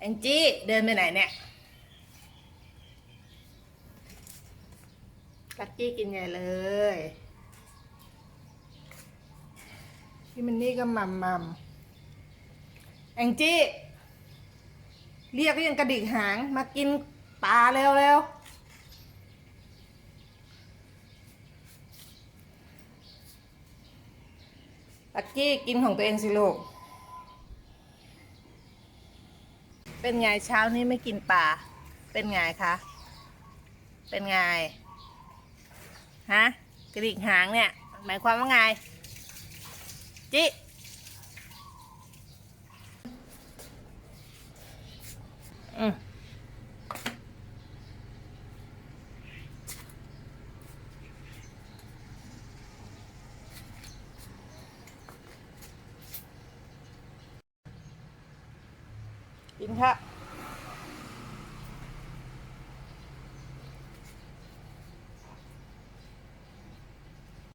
แองจี้เดินไปไหนเนี่ยลักกี้กินใหญ่เลย พี่มันนี่ก็มัมมัมแองจี้ เรียกก็ยังกระดิกหางมากินปลาเร็วเร็วลักกี้กินของตัวเองสิลูก เป็นไงเช้านี้ไม่กินปลา เป็นไงคะ เป็นไง ฮะ กระดิกหางเนี่ย หมายความว่าไง จิ อืม กินค่ะ